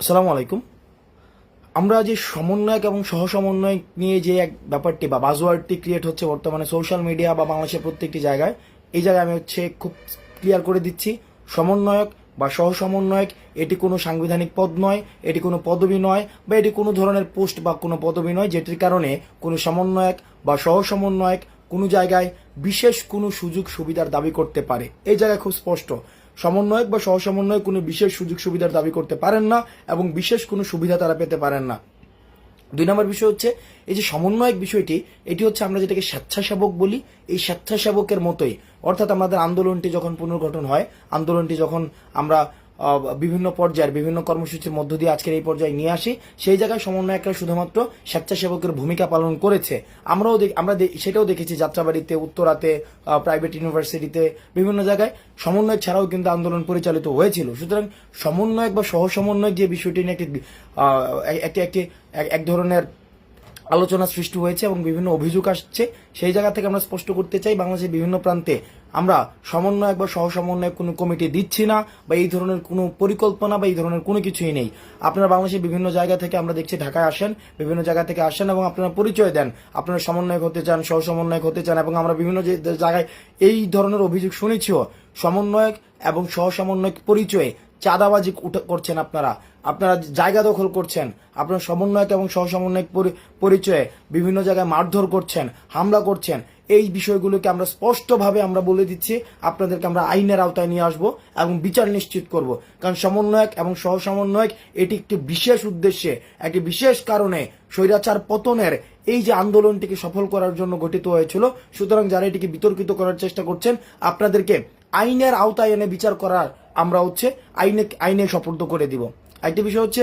আসসালামু আলাইকুম আমরা যে সমন্বয়ক এবং সহ সমন্বয়ক নিয়ে যে এক ব্যাপারটি বা বাজওয়ার্ডটি ক্রিয়েট হচ্ছে বর্তমানে সোশ্যাল মিডিয়া বা বাংলাদেশের প্রত্যেকটি জায়গায়, এই জায়গায় আমি হচ্ছে খুব ক্লিয়ার করে দিচ্ছি, সমন্বয়ক বা সহ সমন্বয়ক এটি কোনো সাংবিধানিক পদ নয়, এটি কোনো পদবি নয়, বা এটি কোনো ধরনের পোস্ট বা কোনো পদবি নয়, যেটির কারণে কোনো সমন্বয়ক বা সহ সমন্বয়ক কোনো জায়গায় বিশেষ কোনো সুযোগ সুবিধার দাবি করতে পারে। এই জায়গায় খুব স্পষ্ট। সমন্বয়ক বা সহ সমন্বয়ক কোনো বিশেষ সুযোগ সুবিধার দাবি করতে পারেন না এবং বিশেষ কোনো সুবিধা তারা পেতে পারেন না। দুই নম্বর বিষয় হচ্ছে, এই যে সমন্বয়ক বিষয়টি, এটি হচ্ছে আমরা যেটাকে স্বেচ্ছাসেবক বলি, এই স্বেচ্ছাসেবকের মতোই। অর্থাৎ আমাদের আন্দোলনটি যখন পুনর্গঠন হয়, আন্দোলনটি যখন আমরা বিভিন্ন পর্যায়ের, বিভিন্ন কর্মসূচির মধ্য দিয়ে আজকের এই পর্যায়ে নিয়ে আসি। সেই জায়গায় সমন্বয়করা শুধুমাত্র স্বেচ্ছাসেবকের ভূমিকা পালন করেছে। আমরাও আমরা সেটাও দেখেছি যাত্রাবাড়িতে, উত্তরাতে প্রাইভেট ইউনিভার্সিটিতে বিভিন্ন জায়গায়। সমন্বয় ছাড়াও কিন্তু আন্দোলন পরিচালিত হয়েছিল। সুতরাং সমন্বয়ক বা সহ সমন্বয়ক যে বিষয়টি নিয়ে একটি একটি একটি এক- এক ধরনের আলোচনা সৃষ্টি হয়েছে এবং বিভিন্ন অভিযোগ আসছে। সেই জায়গা থেকে আমরা স্পষ্ট করতে চাই, বাংলাদেশের বিভিন্ন প্রান্তে আমরা সমন্বয়ক বা সহ সমন্বয়ক কোনো কমিটি দিচ্ছি না বা এই ধরনের কোনো পরিকল্পনা বা এই ধরনের কোনো কিছুই নেই। আপনারা বাংলাদেশের বিভিন্ন জায়গা থেকে আমরা দেখছি ঢাকায় আসেন, বিভিন্ন জায়গা থেকে আসেন এবং আপনারা পরিচয় দেন। আপনারা সমন্বয়ক হতে চান সহ সমন্বয়ক হতে চান এবং আমরা বিভিন্ন জায়গায় এই ধরনের অভিযোগ শুনেছিও। সমন্বয়ক এবং সহ সমন্বয়ক পরিচয়ে চাঁদাবাজি করছেন আপনারা। আপনারা জায়গা দখল করছেন। আপনার সমন্বয়ক এবং সহ সমন্বয়ক পরি- পরিচয়ে বিভিন্ন জায়গায় মারধর করছেন, হামলা করছেন। এই বিষয়গুলোকে আমরা স্পষ্টভাবে আমরা বলে দিচ্ছি। আপনাদেরকে আমরা আইনের আওতায় নিয়ে আসব এবং বিচার নিশ্চিত করব। কারণ সমন্বয়ক এবং সহ সমন্বয়ক এটি একটি বিশেষ উদ্দেশ্যে, একটি বিশেষ কারণে স্বৈরাচার পতনের এই যে আন্দোলনটিকে সফল করার জন্য গঠিত হয়েছিল, সুতরাং যারা এটিকে বিতর্কিত করার চেষ্টা করছেন, আপনাদেরকে আইনের আওতায় এনে বিচার করার আমরা হচ্ছে আইনে আইনে সপর্দ করে দিব। আরেকটি বিষয় হচ্ছে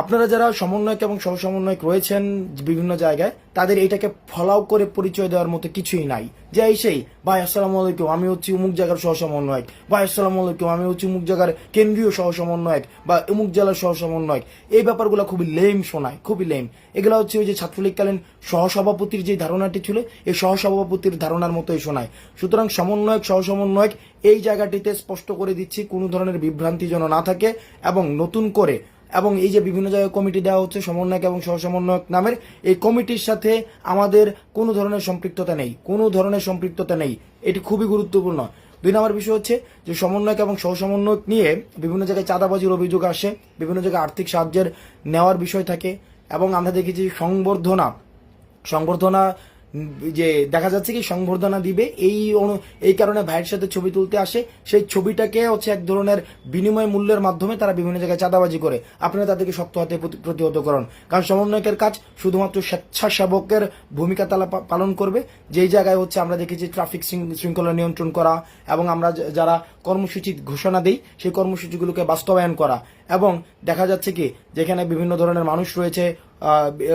আপনারা যারা সমন্বয়ক এবং সহ সমন্বয়ক রয়েছেন বিভিন্ন জায়গায়, তাদের এটাকে ফলাও করে পরিচয় দেওয়ার মতো কিছুই নাই। যে এই সেই, ভাই, আসসালামু আলাইকুম, আমি হচ্ছি অমুক জায়গার সহ সমন্বয়ক ভাই, আসসালামু আলাইকুম, আমি হচ্ছি অমুক জায়গার কেন্দ্রীয় সহ সমন্বয়ক বা অমুক জেলার সহ সমন্বয়ক এই ব্যাপারগুলো খুবই লেম শোনায়, খুবই লেম এগুলো হচ্ছে ওই যে ছাত্রলীগকালীন সহসভাপতির যে ধারণাটি ছিল, এই সহসভাপতির ধারণার মতোই শোনায়। সুতরাং সমন্বয়ক সহ সমন্বয়ক এই জায়গাটিতে স্পষ্ট করে দিচ্ছি, কোনো ধরনের বিভ্রান্তি যেন না থাকে এবং নতুন করে এবং এই যে বিভিন্ন জায়গায় কমিটি দেওয়া হচ্ছে, সমন্বয়ক এবং সহ সমন্বয়ক নামের, এই কমিটির সাথে আমাদের কোনো ধরনের সম্পৃক্ততা নেই, কোনো ধরনের সম্পৃক্ততা নেই। এটি খুবই গুরুত্বপূর্ণ। দুই নম্বর বিষয় হচ্ছে যে সমন্বয়ক এবং সহ সমন্বয়ক নিয়ে বিভিন্ন জায়গায় চাঁদাবাজির অভিযোগ আসে, বিভিন্ন জায়গায় আর্থিক সাহায্যের নেওয়ার বিষয় থাকে এবং আমরা দেখেছি সংবর্ধনা সংবর্ধনা যে দেখা যাচ্ছে কি সংবর্ধনা দিবে, এই এই কারণে ভাইয়ের সাথে ছবি তুলতে আসে। সেই ছবিটাকে হচ্ছে এক ধরনের বিনিময় মূল্যের মাধ্যমে তারা বিভিন্ন জায়গায় চাঁদাবাজি করে। আপনারা তাদেরকে শক্ত হাতে প্রতি- প্রতিহত করুন। কারণ সমন্বয়কের কাজ শুধুমাত্র স্বেচ্ছাসেবকের ভূমিকা তারা পালন করবে। যেই জায়গায় হচ্ছে আমরা দেখেছি ট্রাফিক শৃঙ্খলা নিয়ন্ত্রণ করা এবং আমরা যারা কর্মসূচি ঘোষণা দেই, সেই কর্মসূচিগুলোকে বাস্তবায়ন করা। এবং দেখা যাচ্ছে কি, যেখানে বিভিন্ন ধরনের মানুষ রয়েছে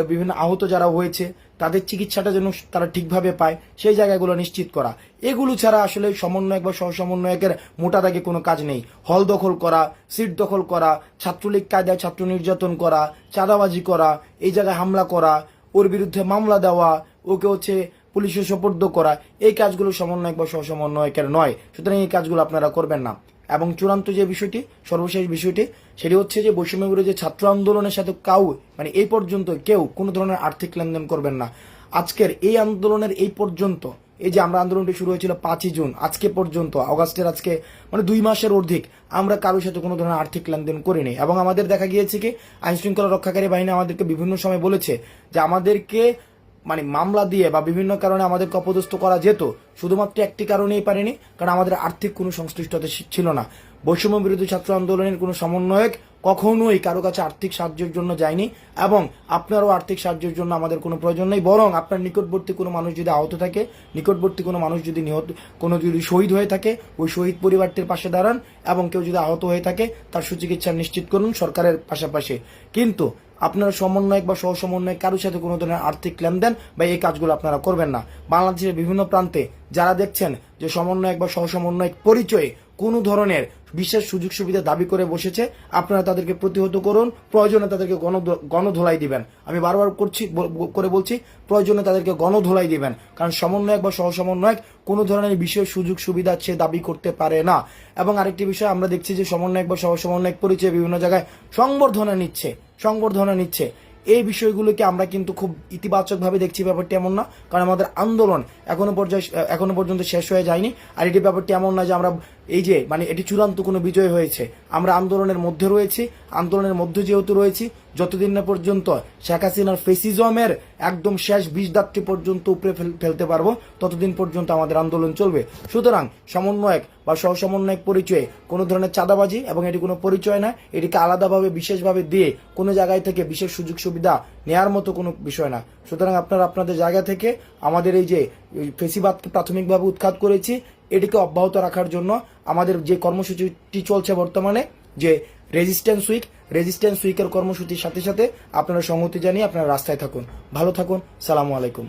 বিভিন্ন আহত যারা হয়েছে তাদের চিকিৎসাটা যেন তারা ঠিকভাবে পায়, সেই জায়গাগুলো নিশ্চিত করা। এগুলো ছাড়া আসলে সমন্বয়ক বা সহসমন্বয়কের মোটা দাগে কোনো কাজ নেই। হল দখল করা, সিট দখল করা, ছাত্রলীগ কায়দায় ছাত্র নির্যাতন করা, চাঁদাবাজি করা, এই জায়গায় হামলা করা, ওর বিরুদ্ধে মামলা দেওয়া, ওকে হচ্ছে পুলিশে সোপর্দ করা, এই কাজগুলো সমন্বয়ক বা সহসমন্বয়কের নয়। সুতরাং এই কাজগুলো আপনারা করবেন না। এবং চূড়ান্ত যে বিষয়টি, সর্বশেষ বিষয়টি, সেটি হচ্ছে যে বৈষম্য যে ছাত্র আন্দোলনের সাথে কাউ মানে এই পর্যন্ত কেউ কোনো ধরনের আর্থিক লেনদেন করবেন না। আজকের এই আন্দোলনের এই পর্যন্ত, এই যে আমরা আন্দোলনটি শুরু হয়েছিল পাঁচই জুন, আজকে পর্যন্ত, অগাস্টের আজকে মানে দুই মাসের অধিক আমরা কারোর সাথে কোনো ধরনের আর্থিক লেনদেন করিনি। এবং আমাদের দেখা গিয়েছে কি আইন শৃঙ্খলা রক্ষাকারী বাহিনী আমাদেরকে বিভিন্ন সময় বলেছে যে আমাদেরকে মানে মামলা দিয়ে বা বিভিন্ন কারণে আমাদেরকে অপদস্থ করা যেত, শুধুমাত্র একটি কারণেই পারেনি, কারণ আমাদের আর্থিক কোনো সংশ্লিষ্টতা ছিল না। বৈষম্য বিরোধী ছাত্র আন্দোলনের কোনো সমন্বয়ক কখনোই কারও কাছে আর্থিক সাহায্যের জন্য যায়নি এবং আপনারও আর্থিক সাহায্যের জন্য আমাদের কোনো প্রয়োজন নেই, বরং আপনার নিকটবর্তী কোনো মানুষ যদি আহত থাকে, নিকটবর্তী কোনো মানুষ যদি নিহত, কোনো যদি শহীদ হয়ে থাকে, ওই শহীদ পরিবারটির পাশে দাঁড়ান এবং কেউ যদি আহত হয়ে থাকে, তার সুচিকিৎসা নিশ্চিত করুন সরকারের পাশাপাশি। কিন্তু আপনারা সমন্বয়ক বা সহ সমন্বয়ক কারোর সাথে কোনো ধরনের আর্থিক লেনদেন বা এই কাজগুলো আপনারা করবেন না। বাংলাদেশের বিভিন্ন প্রান্তে যারা দেখছেন যে সমন্বয়ক বা সহ সমন্বয়ক পরিচয়ে কোনো ধরনের বিশেষ সুযোগ সুবিধা দাবি করে বসেছে, আপনারা তাদেরকে প্রতিহত করুন। প্রয়োজনে তাদেরকে গণ গণধোলাই দিবেন। আমি বারবার করছি করে বলছি, প্রয়োজনে তাদেরকে গণধোলাই দিবেন। কারণ সমন্বয়ক বা সহ সমন্বয়ক কোনো ধরনের বিশেষ সুযোগ সুবিধা সে দাবি করতে পারে না। এবং আরেকটি বিষয়, আমরা দেখছি যে সমন্বয়ক বা সহ সমন্বয়ক পরিচয় বিভিন্ন জায়গায় সংবর্ধনা নিচ্ছে সংবর্ধনা নিচ্ছে। এই বিষয়গুলোকে আমরা কিন্তু খুব ইতিবাচকভাবে দেখছি, ব্যাপারটি এমন না। কারণ আমাদের আন্দোলন এখনও পর্যায়ে, এখনও পর্যন্ত শেষ হয়ে যায়নি। আর এটি ব্যাপারটি এমন না যে আমরা এই যে মানে এটি চূড়ান্ত কোনো বিজয় হয়েছে। আমরা আন্দোলনের মধ্যে রয়েছি, আন্দোলনের মধ্যে যেহেতু রয়েছি, যতদিন না পর্যন্ত শেখ হাসিনার ফেসিজমের একদম শেষ বিষদাত্রী পর্যন্ত উপরে ফেল- ফেলতে পারব, ততদিন পর্যন্ত আমাদের আন্দোলন চলবে। সুতরাং সমন্বয়ক বা সহ সমন্বয়ক পরিচয়ে কোনো ধরনের চাঁদাবাজি এবং এটি কোনো পরিচয় না, এটিকে আলাদাভাবে, বিশেষভাবে দিয়ে কোনো জায়গায় থেকে বিশেষ সুযোগ সুবিধা নেয়ার মতো কোনো বিষয় না। সুতরাং আপনারা আপনাদের জায়গা থেকে আমাদের এই যে ফেসিবাদকে প্রাথমিকভাবে উৎখাত করেছি, এটিকে অব্যাহত রাখার জন্য আমাদের যে কর্মসূচিটি চলছে বর্তমানে, যে রেজিস্ট্যান্স উইক রেজিস্ট্যান্স উইকের কর্মসূচির সাথে সাথে আপনারা সংহতি জানিয়ে আপনারা রাস্তায় থাকুন। ভালো থাকুন, সালামু আলাইকুম।